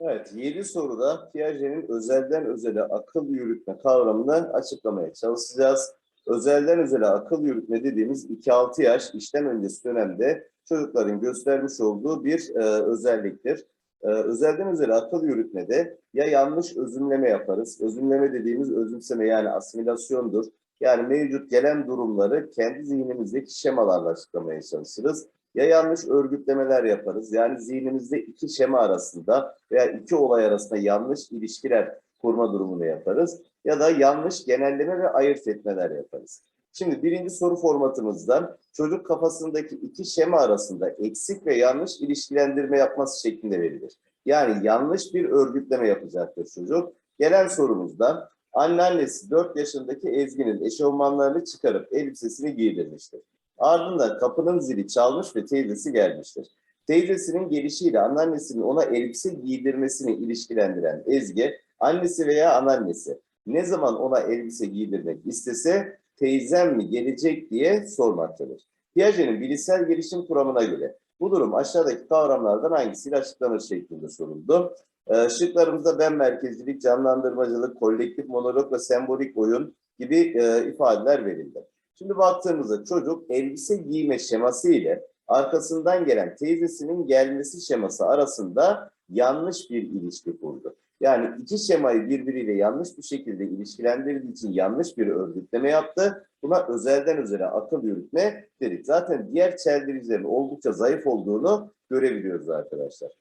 Evet, 7 soruda Piaget'in özelden özele akıl yürütme kavramını açıklamaya çalışacağız. Özelden özele akıl yürütme dediğimiz 2-6 yaş işlem öncesi dönemde çocukların göstermiş olduğu bir e, özelliktir. E, özelden özele akıl yürütmede ya yanlış özümleme yaparız. Özümleme dediğimiz özümseme yani asimilasyondur. Yani mevcut gelen durumları kendi zihnimizdeki şemalarla açıklamaya çalışırız ya yanlış örgütlemeler yaparız. Yani zihnimizde iki şema arasında veya iki olay arasında yanlış ilişkiler kurma durumunu yaparız. Ya da yanlış genelleme ve ayırt etmeler yaparız. Şimdi birinci soru formatımızdan çocuk kafasındaki iki şema arasında eksik ve yanlış ilişkilendirme yapması şeklinde verilir. Yani yanlış bir örgütleme yapacaktır çocuk. Gelen sorumuzda anneannesi 4 yaşındaki Ezgi'nin eşofmanlarını çıkarıp elbisesini giydirmiştir. Ardından kapının zili çalmış ve teyzesi gelmiştir. Teyzesinin gelişiyle anneannesinin ona elbise giydirmesini ilişkilendiren Ezgi, annesi veya anneannesi ne zaman ona elbise giydirmek istese teyzem mi gelecek diye sormaktadır. Piaget'in bilişsel gelişim kuramına göre bu durum aşağıdaki kavramlardan hangisiyle açıklanır şeklinde soruldu. Ee, şıklarımızda ben merkezcilik, canlandırmacılık, kolektif monolog ve sembolik oyun gibi e, ifadeler verildi. Şimdi baktığımızda çocuk elbise giyme şeması ile arkasından gelen teyzesinin gelmesi şeması arasında yanlış bir ilişki kurdu. Yani iki şemayı birbiriyle yanlış bir şekilde ilişkilendirdiği için yanlış bir örgütleme yaptı. Buna özelden özele akıl yürütme dedik. Zaten diğer çeldiricilerin oldukça zayıf olduğunu görebiliyoruz arkadaşlar.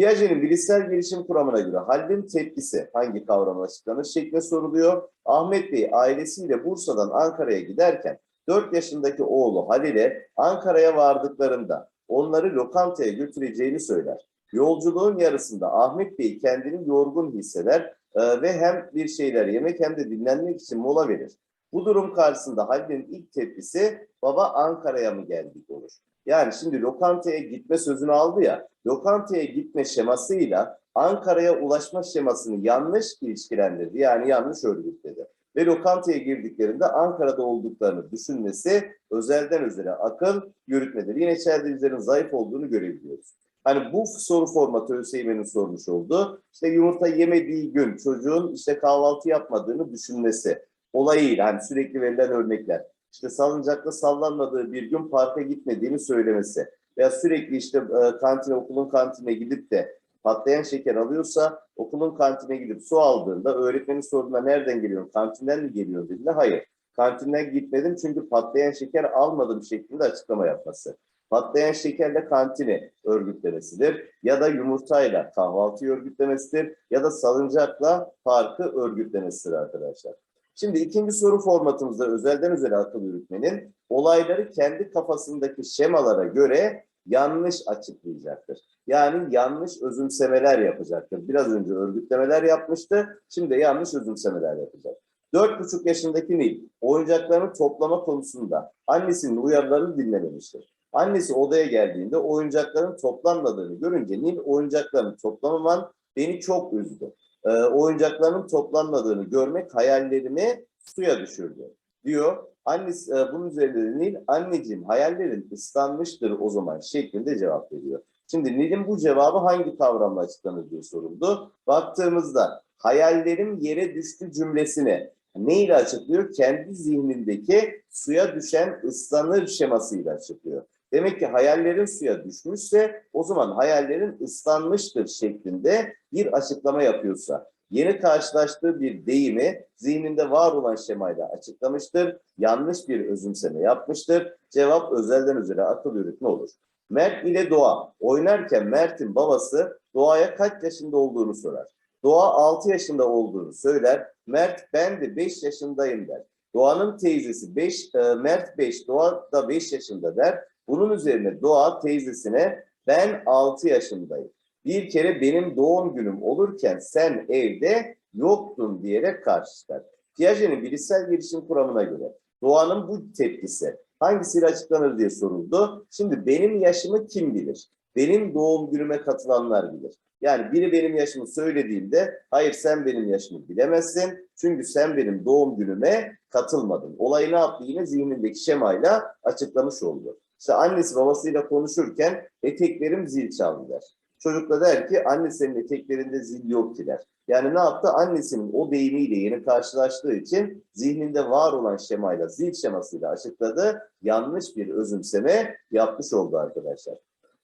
Piaget'in bilişsel gelişim kuramına göre Halil'in tepkisi hangi kavramla açıklanır şeklinde soruluyor. Ahmet Bey ailesiyle Bursa'dan Ankara'ya giderken 4 yaşındaki oğlu Halil'e Ankara'ya vardıklarında onları lokantaya götüreceğini söyler. Yolculuğun yarısında Ahmet Bey kendini yorgun hisseder e, ve hem bir şeyler yemek hem de dinlenmek için mola verir. Bu durum karşısında Halil'in ilk tepkisi baba Ankara'ya mı geldik olur. Yani şimdi lokantaya gitme sözünü aldı ya, lokantaya gitme şemasıyla Ankara'ya ulaşma şemasını yanlış ilişkilendirdi. Yani yanlış örgütledi. Ve lokantaya girdiklerinde Ankara'da olduklarını düşünmesi özelden özele akıl yürütmedir. Yine çeldiricilerin zayıf olduğunu görebiliyoruz. Hani bu soru formatı ÖSYM'nin sormuş olduğu, işte yumurta yemediği gün çocuğun işte kahvaltı yapmadığını düşünmesi olayıyla hani sürekli verilen örnekler işte salıncakta sallanmadığı bir gün parka gitmediğini söylemesi veya sürekli işte e, kantine, okulun kantine gidip de patlayan şeker alıyorsa okulun kantine gidip su aldığında öğretmenin sorduğunda nereden geliyor, kantinden mi geliyor dediğinde hayır. Kantinden gitmedim çünkü patlayan şeker almadım şeklinde açıklama yapması. Patlayan şekerle kantini örgütlemesidir ya da yumurtayla kahvaltıyı örgütlemesidir ya da salıncakla parkı örgütlemesidir arkadaşlar. Şimdi ikinci soru formatımızda özelden özele akıl yürütmenin olayları kendi kafasındaki şemalara göre yanlış açıklayacaktır. Yani yanlış özümsemeler yapacaktır. Biraz önce örgütlemeler yapmıştı, şimdi yanlış özümsemeler yapacak. Dört buçuk yaşındaki Nil oyuncaklarını toplama konusunda annesinin uyarılarını dinlememiştir. Annesi odaya geldiğinde oyuncakların toplanmadığını görünce Nil oyuncaklarını toplamaman beni çok üzdü e, oyuncaklarının toplanmadığını görmek hayallerimi suya düşürdü diyor. Annesi e, bunun üzerine Nil anneciğim hayallerin ıslanmıştır o zaman şeklinde cevap veriyor. Şimdi Nil'in bu cevabı hangi kavramla açıklanır diye soruldu. Baktığımızda hayallerim yere düştü cümlesini ne ile açıklıyor? Kendi zihnindeki suya düşen ıslanır şemasıyla açıklıyor. Demek ki hayallerin suya düşmüşse o zaman hayallerin ıslanmıştır şeklinde bir açıklama yapıyorsa yeni karşılaştığı bir deyimi zihninde var olan şemayla açıklamıştır. Yanlış bir özümseme yapmıştır. Cevap özelden özele akıl yürütme olur. Mert ile Doğa oynarken Mert'in babası Doğa'ya kaç yaşında olduğunu sorar. Doğa 6 yaşında olduğunu söyler. Mert ben de 5 yaşındayım der. Doğanın teyzesi 5, e, Mert 5, Doğa da 5 yaşında der. Bunun üzerine Doğa teyzesine ben 6 yaşındayım. Bir kere benim doğum günüm olurken sen evde yoktun diyerek karşı çıkar. Piaget'in bilişsel gelişim kuramına göre Doğan'ın bu tepkisi hangisiyle açıklanır diye soruldu. Şimdi benim yaşımı kim bilir? Benim doğum günüme katılanlar bilir. Yani biri benim yaşımı söylediğinde hayır sen benim yaşımı bilemezsin. Çünkü sen benim doğum günüme katılmadın. Olayı ne yaptı yine zihnindeki şemayla açıklamış oldu. İşte annesi babasıyla konuşurken eteklerim zil çaldı der. Çocuk da der ki annesinin eteklerinde zil yok ki der. Yani ne yaptı? Annesinin o deyimiyle yeni karşılaştığı için zihninde var olan şemayla, zil şemasıyla açıkladı. Yanlış bir özümseme yapmış oldu arkadaşlar.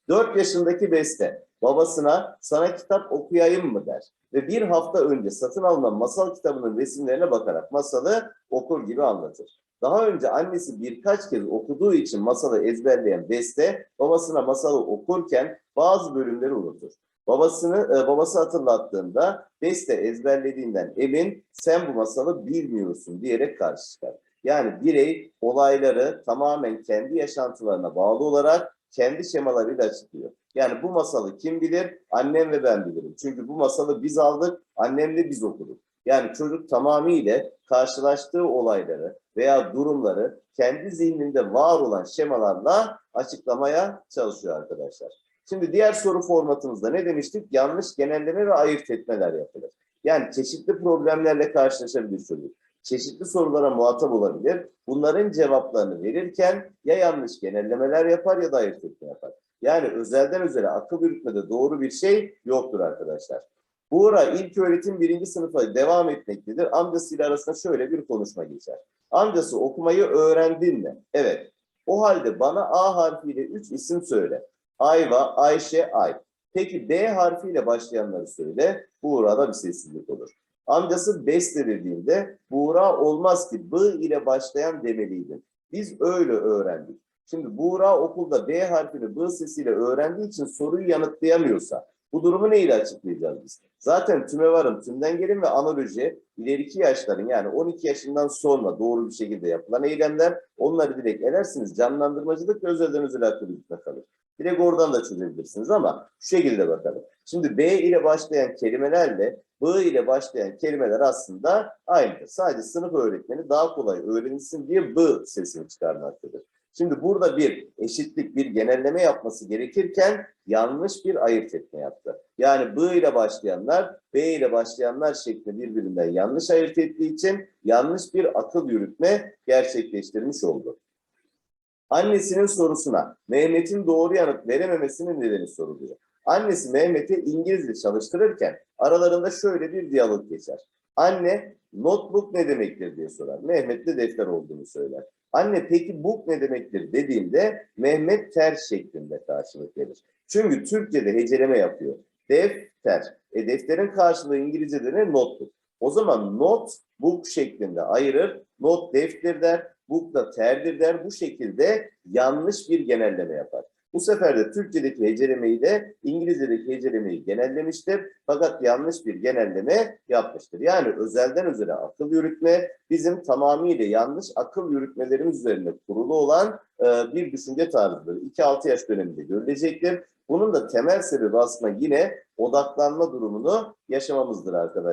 4 yaşındaki Beste babasına sana kitap okuyayım mı der. Ve bir hafta önce satın alınan masal kitabının resimlerine bakarak masalı okur gibi anlatır. Daha önce annesi birkaç kez okuduğu için masalı ezberleyen Beste babasına masalı okurken bazı bölümleri unutur. Babasını e, babası hatırlattığında Beste ezberlediğinden emin sen bu masalı bilmiyorsun diyerek karşı çıkar. Yani birey olayları tamamen kendi yaşantılarına bağlı olarak kendi şemalarıyla açıklıyor. Yani bu masalı kim bilir? Annem ve ben bilirim. Çünkü bu masalı biz aldık, annemle biz okuduk. Yani çocuk tamamıyla karşılaştığı olayları veya durumları kendi zihninde var olan şemalarla açıklamaya çalışıyor arkadaşlar. Şimdi diğer soru formatımızda ne demiştik? Yanlış genelleme ve ayırt etmeler yapılır. Yani çeşitli problemlerle karşılaşabilir çocuk. Çeşitli sorulara muhatap olabilir. Bunların cevaplarını verirken ya yanlış genellemeler yapar ya da ayırt etme yapar. Yani özelden özele akıl yürütmede doğru bir şey yoktur arkadaşlar. Buğra ilk öğretim birinci sınıfa devam etmektedir. Amcasıyla arasında şöyle bir konuşma geçer. Amcası okumayı öğrendin mi? Evet. O halde bana A harfiyle üç isim söyle. Ayva, Ayşe, Ay. Peki B harfiyle başlayanları söyle. Buğra'da bir sessizlik olur. Amcası Beste dediğinde Buğra olmaz ki B ile başlayan demeliydin. Biz öyle öğrendik. Şimdi Buğra okulda B harfini B sesiyle öğrendiği için soruyu yanıtlayamıyorsa bu durumu neyle açıklayacağız biz? Zaten tümevarın, tümden gelin ve analoji ileriki yaşların yani 12 yaşından sonra doğru bir şekilde yapılan eylemler onları direkt edersiniz. Canlandırmacılık ve özel akıllıkta kalır. Direkt oradan da çözebilirsiniz ama şu şekilde bakalım. Şimdi B ile başlayan kelimelerle B ile başlayan kelimeler aslında aynıdır. Sadece sınıf öğretmeni daha kolay öğrenilsin diye B sesini çıkarmaktadır. Şimdi burada bir eşitlik, bir genelleme yapması gerekirken yanlış bir ayırt etme yaptı. Yani B ile başlayanlar, B ile başlayanlar şeklinde birbirinden yanlış ayırt ettiği için yanlış bir akıl yürütme gerçekleştirmiş oldu. Annesinin sorusuna Mehmet'in doğru yanıt verememesinin nedeni soruluyor. Annesi Mehmet'i İngilizce çalıştırırken aralarında şöyle bir diyalog geçer. Anne notebook ne demektir diye sorar. Mehmet de defter olduğunu söyler. Anne peki book ne demektir dediğimde Mehmet ters şeklinde karşılık verir. Çünkü Türkçe'de heceleme yapıyor. Defter. E defterin karşılığı İngilizce'de ne? Notebook. O zaman not book şeklinde ayırır. Not defter der. Book da terdir der. Bu şekilde yanlış bir genelleme yapar. Bu sefer de Türkçedeki hecelemeyi de İngilizce'deki hecelemeyi genellemiştir. Fakat yanlış bir genelleme yapmıştır. Yani özelden özele akıl yürütme bizim tamamıyla yanlış akıl yürütmelerimiz üzerinde kurulu olan e, bir düşünce tarzıdır. 2-6 yaş döneminde görülecektir. Bunun da temel sebebi aslında yine odaklanma durumunu yaşamamızdır arkadaşlar.